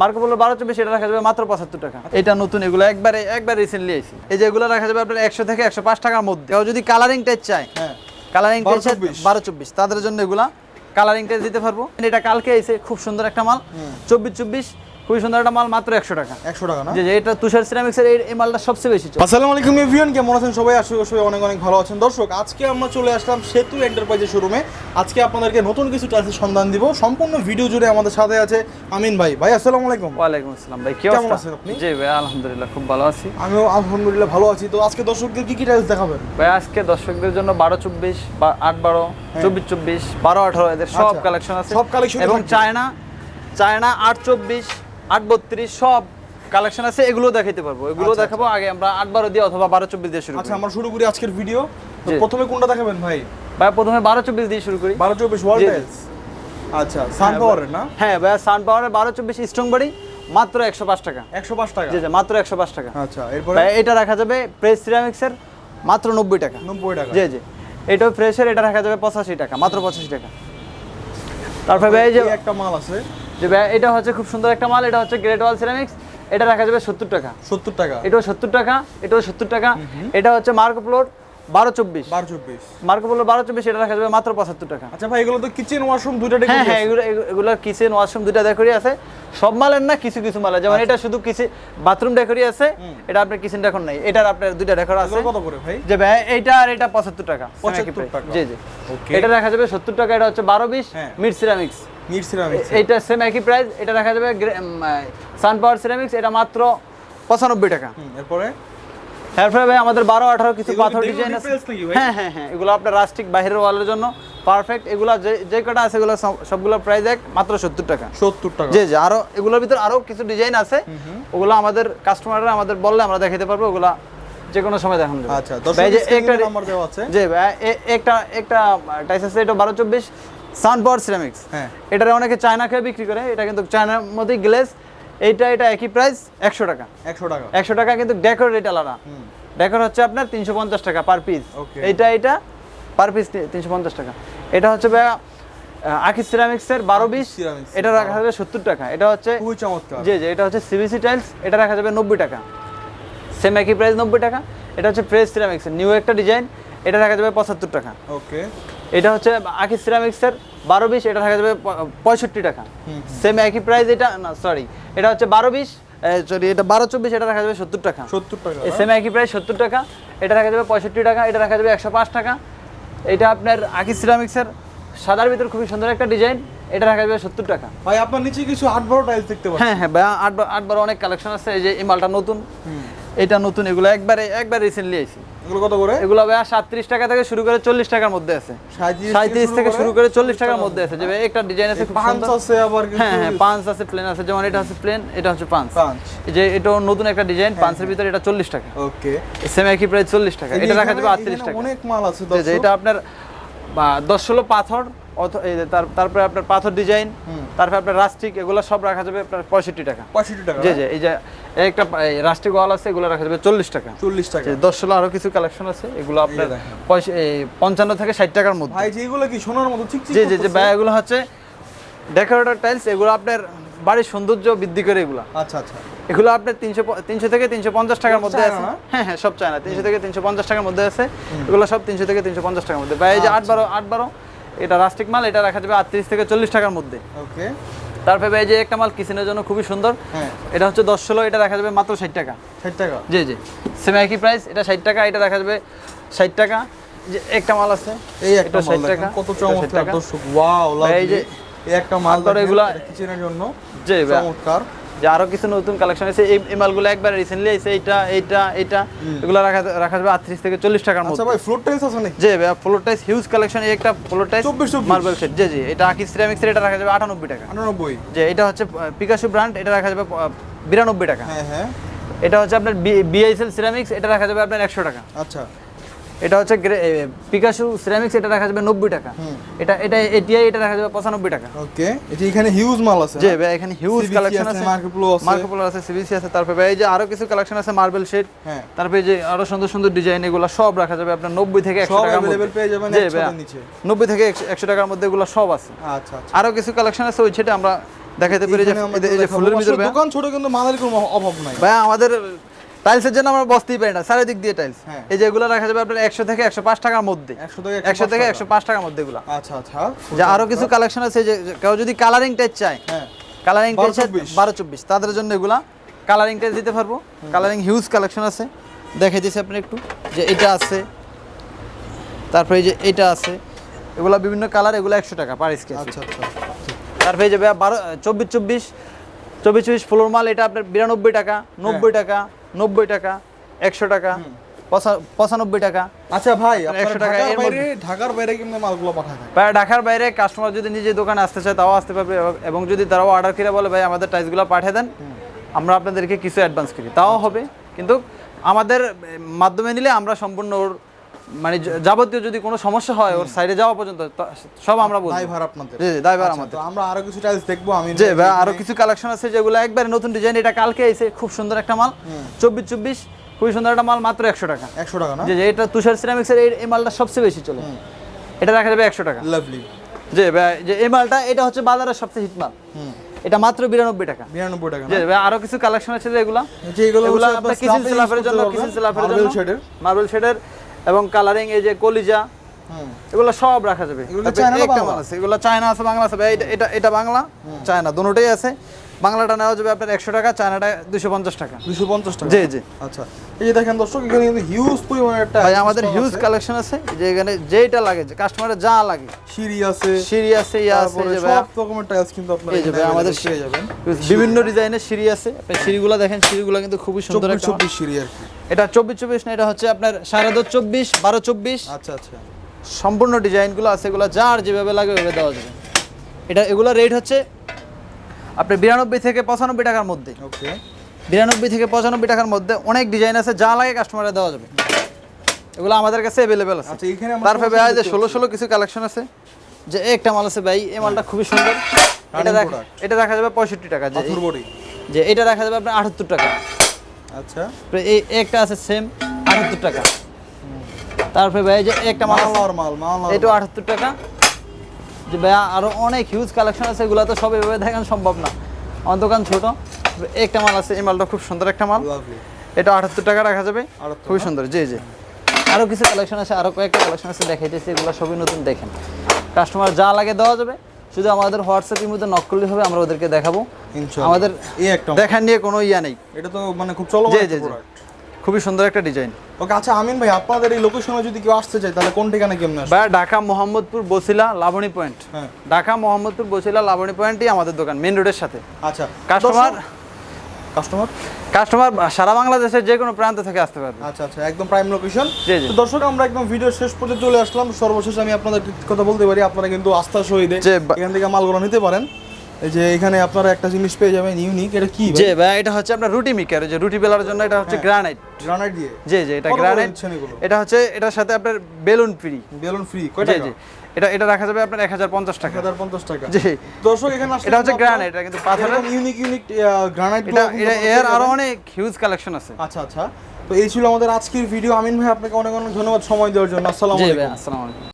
Marco polo বারো চব্বিশ এটা রাখা যাবে মাত্র পঁচাত্তর টাকা। এটা নতুন এগুলো একবারে একবার রিসেন্টলি আইসি এই যে এগুলো রাখা যাবে আপনার একশো থেকে একশো পাঁচ টাকার মধ্যে। কেউ যদি কালারিং টাইপ চায় হ্যাঁ। কালারিং টাইপ 12-24 বারো চব্বিশ তাদের জন্য এগুলা কালারিং টাইপ দিতে পারব। এটা কালকে এসে খুব সুন্দর একটা মাল। চব্বিশ চব্বিশ খুবই সুন্দর একটা মাল মাত্র একশো টাকা। একশো টাকা না? যে এটা তুষার সিরামিক্সের এই মালটা সবচেয়ে বেশি আসসালামু আলাইকুম এভরিওয়ান কেমন আছেন সবাই? আশা সবাই অনেক অনেক ভালো আছেন। দর্শক আজকে আমরা চলে আসলাম সেতু এন্টারপ্রাইজের শোরুমে আজকে আপনাদেরকে নতুন কিছু টাইলসের সন্ধান দিব। সম্পূর্ণ ভিডিও জুড়ে আমাদের সাথে আছে আমিন ভাই। ভাই আসসালামু আলাইকুম। ওয়ালাইকুম আসসালাম ভাই কেমন আছেন আপনি? জি ভাই আলহামদুলিল্লাহ খুব ভালো আছি। আমিও আলহামদুলিল্লাহ ভালো আছি। তো আজকে দর্শকদের কি কি টাইলস দেখাবেন? ভাই আজকে দর্শকদের জন্য বারো চব্বিশ বা আট বারো চব্বিশ চব্বিশ বারো আঠারো এদের সব আচ্ছা, কালেকশন আছে। সব collection এবং চায়না চায়না আট চব্বিশ আট বত্রিশ সব কালেকশন আছে এগুলো দেখাইতে পারব। এগুলো আচ্ছা, দেখাবো আগে আমরা আট বারো দিয়ে অথবা বারো চব্বিশ দিয়ে শুরু আচ্ছা আমরা শুরু করি আজকের ভিডিও তো প্রথমে কোনটা দেখাবেন ভাই? ভাই প্রথমে বারো চব্বিশ দিয়ে শুরু করি। বারো চব্বিশ। টাইলস আচ্ছা সান পাওয়ারের না? হ্যাঁ ভাই সান পাওয়ারের বারো চব্বিশ স্ট্রং বাড়ি মাত্র একশো পাঁচ টাকা। একশো পাঁচ টাকা? জি জি মাত্র একশো পাঁচ টাকা। আচ্ছা এরপরে? এটা রাখা যাবে প্রেস সিরামিক্সের মাত্র নব্বই টাকা। নব্বই টাকা। জি জি। এটাও ফ্রেশের এটা রাখা যাবে পঁচাশি টাকা মাত্র পঁচাশি টাকা। তারপরে ভাই এই যে একটা মাল আছে। যে এটা হচ্ছে খুব সুন্দর একটা মাল এটা হচ্ছে গ্রেট ওয়াল সিরামিক্স এটা রাখা যাবে সত্তর টাকা। সত্তর টাকা। এটাও সত্তর টাকা এটাও সত্তর টাকা। এটা হচ্ছে মার্কো প্লোর বারো চব্বিশ। বারো চব্বিশ। মার্কো প্লোর বারো চব্বিশ এটা রাখা যাবে মাত্র পঁচাত্তর টাকা। আচ্ছা ভাই এগুলো তো কিচেন ওয়াশরুম দুইটা হ্যাঁ হ্যাঁ এগুলো এগুলো কিচেন ওয়াশরুম দুইটা ডেকোরি আছে। সব মালের না কিছু কিছু মালের। যেমন এটা শুধু কিচেন বাথরুম ডেকোরি আছে এটা আপনার কিচেন ডেকোর নাই। এটার আপনার দুইটা ডেকোর আছে। কত করে ভাই? যে ভাই এইটা আর এটা পঁচাত্তর টাকা। 75 টাকা। জি জি। ওকে এটা রাখা যাবে সত্তর টাকা এটা হচ্ছে বারো বিশ হ্যাঁ। মিড সিরামিক্স মিড সিরামিক্স এইটা সেম একই প্রাইস এটা রাখা যাবে সান পাওয়ার সিরামিক্স এটা মাত্র পঁচানব্বই টাকা। এরপরে? তারপরে ভাই আমাদের বারো আঠারো কিছু পাথর ডিজাইন আছে? হ্যাঁ হ্যাঁ হ্যাঁ এগুলো আপনার রাস্টিক বাইরের ওয়ালের জন্য পারফেক্ট এগুলো যে যে কটা আছে এগুলো সব- সবগুলোর প্রাইস এক মাত্র সত্তর টাকা। সত্তর টাকা। জি জি আরও এগুলোর ভিতর আরও কিছু ডিজাইন আছে। ওগুলো আমাদের কাস্টমাররা আমাদের বললে আমরা দেখাতে পারব ওগুলা যে কোনো সময় দেখানো যাবে। আচ্ছা একটা নাম্বার দেওয়া আছে। জি একটা একটা টাইস আছে এটা বারো চব্বিশ সান পাওয়ার সিরামিক্স। হ্যাঁ। এটার অনেকে চায়না খেয়ে বিক্রি করে এটা কিন্তু চায়নার মধ্যেই গ্লেস এইটা এটা একই প্রাইস একশো টাকা। একশো টাকা। একশো টাকা কিন্তু ডেকোর রেট আলাদা। ডেকোর হচ্ছে আপনার তিনশো পঞ্চাশ টাকা পার পিস. এইটা এটা পার পিস তিনশো পঞ্চাশ টাকা। এটা হচ্ছে আকিস সিরামিক্সের বারো বিশ এটা রাখা যাবে সত্তর টাকা। এটা হচ্ছে খুবই চমৎকার। জি জি এটা হচ্ছে সিবিসি টাইলস এটা রাখা যাবে নব্বই টাকা। সেম একই প্রাইস নব্বই টাকা। এটা হচ্ছে ফ্রেশ সিরামিক্সের নিউ একটা ডিজাইন এটা রাখা যাবে পঁচাত্তর টাকা। ওকে এটা হচ্ছে আকিস সিরামিক্সের বারো বিশ এটা রাখা যাবে পঁয়ষট্টি টাকা। সেম একই প্রাইস এটা না সরি এটা হচ্ছে বারো বিশ সরি এটা বারো চব্বিশ এটা রাখা যাবে সত্তর টাকা। সত্তর টাকা। সেম একই প্রাইস সত্তর টাকা এটা রাখা যাবে পঁয়ষট্টি টাকা এটা রাখা যাবে একশো পাঁচ টাকা। এটা আপনার আকিস সিরামিক্সের সাদার ভিতর খুবই সুন্দর একটা ডিজাইন এটা রাখা যাবে সত্তর টাকা। ভাই আপনার নিচে কিছু আট বারো টাইলস দেখতে পাচ্ছি। হ্যাঁ হ্যাঁ আট আটবার আটবার অনেক কালেকশন আছে এই যে এই মালটা নতুন। এটা নতুন এগুলো একবারে একবার রিসেন্টলি আইছি। এগুলো কত করে? এগুলো ভাইয়া সাতত্রিশ টাকা থেকে শুরু করে চল্লিশ টাকার মধ্যে আছে। 37 থেকে শুরু করে চল্লিশ টাকার মধ্যে আছে। যে একটা ডিজাইন আছে খুব পাঁচ সুন্দর। আছে আবার হ্যাঁ হ্যাঁ পাঁচ আছে প্লেন আছে। যেমন এটা হচ্ছে প্লেন এটা হচ্ছে পাঁচ পাঁচ এই যে এটা নতুন একটা ডিজাইন পাঁচের ভিতরে এটা চল্লিশ টাকা। ওকে সেম একই প্রাইস চল্লিশ টাকা। এটা রাখা যাবে আটত্রিশ টাকা। অনেক মাল আছে এটা আপনার বা দশ ষোলো পাথর তারপরে আপনার পাথর ডিজাইন তারপরে আপনার রাস্টিক এগুলো সব রাখা যাবে আপনার পঁয়ষট্টি টাকা। পঁয়ষট্টি টাকা জি জি এই যে একটা রাস্টিক ওয়াল আছে এগুলো রাখা যাবে চল্লিশ টাকা। চল্লিশ টাকা। দশ ষোলো আরও কিছু কালেকশন আছে এগুলো আপনার পঞ্চান্ন থেকে ষাট টাকার মধ্যে। ভাই যেগুলো কি সোনার মতো ঠিক জি জি যে। ভাই এগুলো হচ্ছে ডেকোরেটর টাইলস এগুলো আপনার বাড়ির সৌন্দর্য বৃদ্ধি করে এগুলো। আচ্ছা আচ্ছা। এগুলো আপনার তিনশো তিনশো থেকে তিনশো পঞ্চাশ টাকার মধ্যে আছে। না? হ্যাঁ হ্যাঁ সব চায় না তিনশো থেকে তিনশো পঞ্চাশ টাকার মধ্যে আছে। এগুলো সব তিনশো থেকে তিনশো পঞ্চাশ টাকার মধ্যে। বা এই যে আট বারো আট বারো এটা রাস্টিক মাল এটা রাখা যাবে আটত্রিশ থেকে চল্লিশ টাকার মধ্যে। ওকে। তারপরে এই যে একটা মাল কিচেনের জন্য খুবই সুন্দর। হ্যাঁ। এটা হচ্ছে দশ ষোলো এটা রাখা যাবে মাত্র ষাট টাকা। ষাট টাকা? জি জি। সেম একই প্রাইস এটা ষাট টাকা এটা রাখা যাবে ষাট টাকা। যে একটা মাল আছে এই একটা এটা মাল 60 দেখেন টাকা, কত এটা 60 চমৎকার দর্শক ওয়াও এই যে এই একটা মাল তারপরে এগুলা- কিচেনের জন্য জি চমৎকার। যে আরও কিছু নতুন কালেকশন আছে। এই মালগুলো একবার রিসেন্টলি এসে এইটা এইটা এইটা এগুলো রাখা রাখা যাবে আটত্রিশ থেকে চল্লিশ টাকার আচ্ছা মধ্যে। ভাই ফ্লোর টাইলস আছে নাকি? জি ভাই ফ্লোর টাইস হিউজ কালেকশন এই একটা ফ্লোর 24 24 মার্বেল সেট জি জি এটা আকিস সিরামিক্সের এটা রাখা যাবে আটানব্বই টাকা। আটানব্বই। যে এটা হচ্ছে পিকাসু ব্র্যান্ড এটা রাখা যাবে বিরানব্বই টাকা। হ্যাঁ হ্যাঁ। এটা হচ্ছে আপনার বিআইএসএল সিরামিক্স এটা রাখা যাবে আপনার একশো টাকা। আচ্ছা। এটা হচ্ছে পিকাসু সিরামিক্স এটা রাখা যাবে নব্বই টাকা। এটা এটা এটিআই এটা রাখা যাবে পঁচানব্বই টাকা। ওকে এটি এখানে হিউজ মাল আছে যে ভাই এখানে হিউজ কালেকশন আছে, Polo আছে। মার্কো পোলো আছে সিবিসি আছে তারপরে ভাই এই যে আরও কিছু কালেকশন আছে মার্বেল শেড হ্যাঁ। তারপরে যে আরও সুন্দর সুন্দর ডিজাইন এগুলো সব রাখা যাবে আপনার নব্বই থেকে একশো টাকার অ্যাভেলেবেল মধ্যে পেয়ে যাবেন নিচে। নব্বই থেকে একশো টাকার মধ্যে এগুলো সব আছে। আচ্ছা আচ্ছা। আরও কিছু কালেকশন আছে ওই সেটা আমরা দেখাতে পেরে যে। ফুলের ভিতরে দোকান ছোট কিন্তু মালের কোনো অভাব নাই। ভাই আমাদের টাইলসের জন্য আমরা বসতেই পারি না চারিদিক দিয়ে টাইলস হ্যাঁ। এই যেগুলো রাখা যাবে আপনার একশো থেকে একশো পাঁচ টাকার মধ্যে। একশো থেকে একশো পাঁচ টাকার মধ্যে এগুলো। আচ্ছা আচ্ছা। যে আরও কিছু কালেকশন আছে যে কেউ যদি কালারিং টাইপ চায় হ্যাঁ। কালারিং টাইপ 12-24 বারো চব্বিশ তাদের জন্য এগুলা কালারিং টাইপ দিতে পারব। কালারিং হিউজ কালেকশন আছে। দেখে দিচ্ছি আপনি একটু যে এটা আছে। তারপরে এই যে এটা আছে। এগুলো বিভিন্ন কালার এগুলো একশো টাকা পার স্কেচ আচ্ছা আচ্ছা। তারপরে এই যে বারো চব্বিশ চব্বিশ চব্বিশ চব্বিশ ফ্লোর মাল এটা আপনার বিরানব্বই টাকা নব্বই টাকা। নব্বই টাকা একশো টাকা পঁচা- পঁচানব্বই টাকা। আচ্ছা ভাই একশো টাকা টাকা এর বাইরে ঢাকার বাইরে কিন্তু মালগুলো পাঠায় ভাই ঢাকার বাইরে কাস্টমার যদি নিজে দোকানে আসতে চায় তাও আসতে পারবে। এবং- এবং যদি তারাও অর্ডার করে বলে ভাই আমাদের টাইসগুলো পাঠিয়ে দেন আমরা আপনাদেরকে কিছু অ্যাডভান্স করি। তাও হবে। কিন্তু আমাদের মাধ্যমে নিলে আমরা সম্পূর্ণ ওর মানে যাবতীয় যদি কোনো সমস্যা হয় ওর সাইডে যাওয়া পর্যন্ত সব আমরা বলব। ড্রাইভার আপনাদের। জি জি দায়ভার আচ্ছা, আমাদের। তো আমরা আরও কিছু টাইলস দেখব আমি যে ভাই আরও কিছু কালেকশন আছে যেগুলো একবারে নতুন ডিজাইন এটা কালকে এসে খুব সুন্দর একটা মাল। চব্বিশ চব্বিশ খুবই সুন্দর একটা মাল মাত্র একশো টাকা। একশো টাকা না? যে এটা তুষার সিরামিক্সের এই মালটা সবচেয়ে বেশি চলে। এটা রাখা যাবে একশো টাকা। লাভলি যে ভাই যে এই মালটা এটা হচ্ছে বাজারের সবচেয়ে হিট মাল। এটা মাত্র বিরানব্বই টাকা। বিরানব্বই টাকা যে ভাই আরও কিছু কালেকশন আছে যে এগুলা আপনার স্ল্যাবের use জন্য স্ল্যাবের marble জন্য। shade-এর। মার্বেল শেডের এবং কালারিং এই যে কলিজা এগুলো সব রাখা যাবে। এগুলো চায়না আছে এগুলো আছে বাংলা আছে ভাই, এটা এটা এটা বাংলা চায়না দুটোই আছে। বাংলাটা নেওয়া যাবে আপনার একশো টাকা চায়নাটা দুশো পঞ্চাশ টাকা। দুশো পঞ্চাশ টাকা? জি জি। আচ্ছা। এই যে দেখেন দর্শক এখানে কিন্তু হিউজ পরিমাণের ভাই আমাদের হিউজ কালেকশন আছে। যে এখানে যেটা লাগে যে কাস্টমারের যা লাগে। সিঁড়ি আছে সিঁড়ি আছে ইয়া আছে যে ভাই সব রকমের টাইলস কিন্তু আপনারা এই যে এখানে ভাই আমাদের পেয়ে যাবেন। বিভিন্ন ডিজাইনের সিঁড়ি আছে। আপনি সিঁড়িগুলো দেখেন সিঁড়িগুলো কিন্তু খুবই সুন্দর একটা চব্বিশ সিঁড়ি আর এটা চব্বিশ চব্বিশ না এটা হচ্ছে আপনার সাড়ে দশ চব্বিশ বারো চব্বিশ। আচ্ছা আচ্ছা। সম্পূর্ণ ডিজাইনগুলো আছে এগুলো যার যেভাবে লাগে ওইভাবে দেওয়া যাবে। এটা এগুলো রেট হচ্ছে আপনি বিরানব্বই থেকে পঁচানব্বই টাকার মধ্যে। ওকে। বিরানব্বই থেকে পঁচানব্বই টাকার মধ্যে অনেক ডিজাইন আছে যা লাগে কাস্টমারে দেওয়া যাবে। এগুলো আমাদের কাছে অ্যাভেলেবেল আছে। আচ্ছা তারপরে ভাই যে ষোলো ষোলো কিছু কালেকশন আছে যে একটা মাল আছে ভাই এই মালটা খুবই সুন্দর। এটা দেখা এটা দেখা যাবে পঁয়ষট্টি টাকা যে যে এটা দেখা যাবে আপনার আটাত্তর টাকা। আচ্ছা। এই একটা আছে সেম আটাত্তর টাকা। তারপরে ভাই যে একটা মাল মাল মাল এটাও আটাত্তর টাকা। যে ভাইয়া আরও অনেক হিউজ কালেকশন আছে এগুলো তো সব এভাবে দেখানো সম্ভব না। আমার দোকান ছোট। একটা মাল আছে এই মালটা খুব সুন্দর একটা মাল। এটা আটাত্তর টাকা রাখা যাবে। 78 খুবই সুন্দর জি জি। আরও কিছু কালেকশন আছে আরও কয়েকটা কালেকশন আছে দেখাইতেছি এগুলো সবই নতুন দেখেন। কাস্টমার যা লাগে দেওয়া যাবে। শুধু আমাদের হোয়াটসঅ্যাপ এর মধ্যে নক করলে হবে আমরা ওদেরকে দেখাবো। ইনশাআল্লাহ আমাদের এই একটা দেখার নিয়ে কোনো ইয়া নেই। এটা তো মানে খুব চলমান জি। খুবই সুন্দর একটা ডিজাইন। ওকে আচ্ছা আমিন ভাই আপনাদের এই লোকেশনে যদি কেউ আসতে চায় তাহলে কোন ঠিকানা কেমন আসবে? বা ঢাকা মোহাম্মদপুর বসিলা লাবণী পয়েন্ট। হ্যাঁ। ঢাকা মোহাম্মদপুর বসিলা লাবণী পয়েন্টই আমাদের দোকান মেন রোডের সাথে। আচ্ছা কাস্টমার? কাস্টমার? কাস্টমার সারা বাংলাদেশের যে কোনো প্রান্ত থেকে আসতে পারবে। আচ্ছা আচ্ছা একদম প্রাইম লোকেশন। তো দর্শক আমরা একদম ভিডিও শেষ পর্যন্ত চলে আসলাম। সর্বশেষ আমি আপনাদের কথা বলতে পারি আপনারা কিন্তু আস্থা সহিদে যে এখান থেকে মালগুলো নিতে পারেন। এই যে এখানে আপনারা একটা জিনিস পেয়ে যাবেন ইউনিক এটা কি যে ভাই এটা হচ্ছে আপনার রুটি মিকার যে রুটি বেলার জন্য এটা হচ্ছে হ্যাঁ। গ্রানাইট গ্রানাইট দিয়ে? জি জি এটা গ্রানাইট এটা হচ্ছে এটার সাথে আপনার বেলুন ফ্রি বেলুন ফ্রি কয় টাকা? জি। এটা এটা রাখা যাবে আপনার এক হাজার পঞ্চাশ টাকা। হাজার পঞ্চাশ টাকা। জি। দর্শক এখানে আসলে এটা হচ্ছে গ্রানাইট এটা কিন্তু পাথরের। ইউনিক ইউনিক গ্রানাইট এটা এটা এর আরও অনেক হিউজ কালেকশন আছে। আচ্ছা আচ্ছা। তো এই ছিল আমাদের আজকের ভিডিও আমিন ভাই আপনাকে অনেক অনেক ধন্যবাদ সময় দেওয়ার জন্য। আসসালামু আলাইকুম। আসসালামু আলাইকুম।